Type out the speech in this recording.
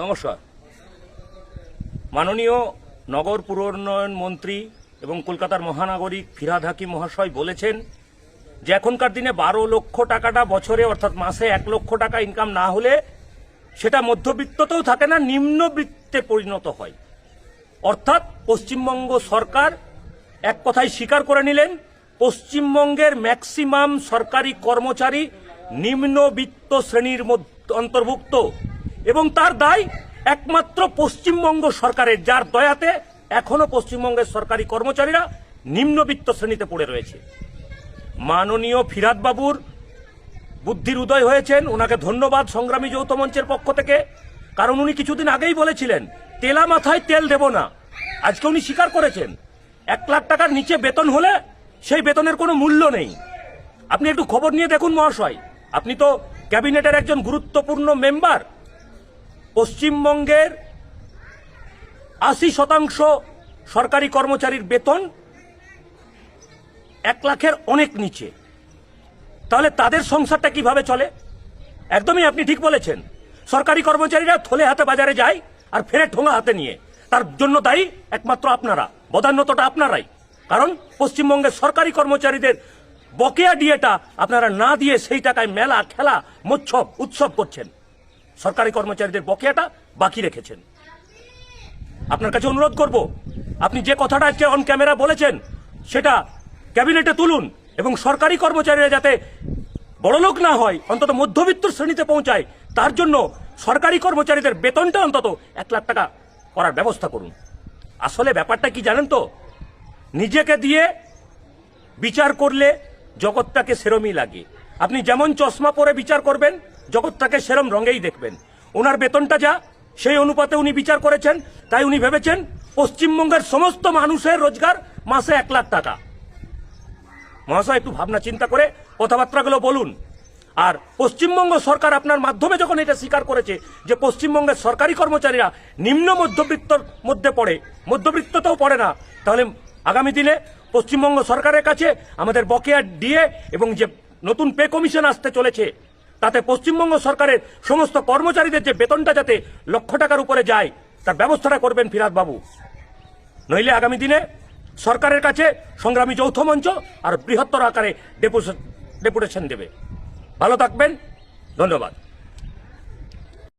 নমস্কার। মাননীয় নগর পুর উন্নয়ন মন্ত্রী এবং কলকাতার মহানাগরিক ফিরাদ হাকিম মহাশয় বলেছেন যে এখনকার দিনে বারো লক্ষ টাকাটা বছরে, অর্থাৎ মাসে এক লক্ষ টাকা ইনকাম না হলে সেটা মধ্যবিত্ততেও থাকে না, নিম্নবিত্তে পরিণত হয়। অর্থাৎ পশ্চিমবঙ্গ সরকার এক কথায় স্বীকার করে নিলেন, পশ্চিমবঙ্গের ম্যাক্সিমাম সরকারি কর্মচারী নিম্নবিত্ত শ্রেণির অন্তর্ভুক্ত। এবং তার দায় একমাত্র পশ্চিমবঙ্গ সরকারের, যার দয়াতে এখনও পশ্চিমবঙ্গের সরকারি কর্মচারীরা নিম্নবিত্ত শ্রেণীতে পড়ে রয়েছে। মাননীয় ফিরাদ বাবুর বুদ্ধির উদয় হয়েছেন, ওনাকে ধন্যবাদ সংগ্রামী যৌথ মঞ্চের পক্ষ থেকে। কারণ উনি কিছুদিন আগেই বলেছিলেন, তেলা মাথায় তেল দেব না। আজকে উনি স্বীকার করেছেন, এক লাখ টাকার নিচে বেতন হলে সেই বেতনের কোনো মূল্য নেই। আপনি একটু খবর নিয়ে দেখুন মহাশয়। আপনি তো ক্যাবিনেটের একজন গুরুত্বপূর্ণ মেম্বার। পশ্চিমবঙ্গের আশি শতাংশ সরকারি কর্মচারীর বেতন এক লাখের অনেক নিচে। তাহলে তাদের সংসারটা কীভাবে চলে? একদমই আপনি ঠিক বলেছেন। সরকারি কর্মচারীরা থলে হাতে বাজারে যায় আর ফেরে ঠোঙা হাতে নিয়ে। তার জন্য দায়ী একমাত্র আপনারা, বদান্যতটা আপনারাই। কারণ পশ্চিমবঙ্গের সরকারি কর্মচারীদের বকেয়া ডিএটা আপনারা না দিয়ে সেই টাকায় মেলা, খেলা মোচ্ছব উৎসব করছেন। সরকারি কর্মচারীদের বকেয়াটা বাকি রেখেছেন। আপনার কাছে অনুরোধ করব, আপনি যে কথাটা আজকে অন ক্যামেরা বলেছেন, সেটা ক্যাবিনেটে তুলুন এবং সরকারি কর্মচারীরা যাতে বড়লোক না হয়, অন্তত মধ্যবিত্ত শ্রেণীতে পৌঁছায়, তার জন্য সরকারি কর্মচারীদের বেতনটা অন্তত এক লাখ টাকা করার ব্যবস্থা করুন। আসলে ব্যাপারটা কি জানেন তো? নিজেকে দিয়ে বিচার করলে জগৎটাকে সেরমই লাগে। আপনি যেমন চশমা পরে বিচার করবেন জগৎটাকে সেরম রঙেই দেখবেন। ওনার বেতনটা যা, সেই অনুপাতে উনি বিচার করেছেন, তাই উনি ভেবেছেন পশ্চিমবঙ্গের সমস্ত মানুষের রোজগার মাসে এক লাখ টাকা। মহাশয়, একটু ভাবনা চিন্তা করে কথাবার্তাগুলো বলুন। আর পশ্চিমবঙ্গ সরকার আপনার মাধ্যমে যখন এটা স্বীকার করেছে যে পশ্চিমবঙ্গের সরকারি কর্মচারীরা নিম্ন মধ্যবিত্তর মধ্যে পড়ে, মধ্যবিত্ততেও পড়ে না, তাহলে আগামী দিনে পশ্চিমবঙ্গ সরকারের কাছে আমাদের বকেয়া ডিএ এবং যে নতুন পে কমিশন আসতে চলেছে তাতে পশ্চিমবঙ্গ সরকারের সমস্ত কর্মচারীদের যে বেতনটা যাতে লক্ষ টাকার উপরে যায়, তার ব্যবস্থাটা করবেন ফিরাদ বাবু নইলে আগামী দিনে সরকারের কাছে সংগ্রামী যৌথ মঞ্চ আর বৃহত্তর আকারে ডেপুটেশন দেবে। ভালো থাকবেন। ধন্যবাদ।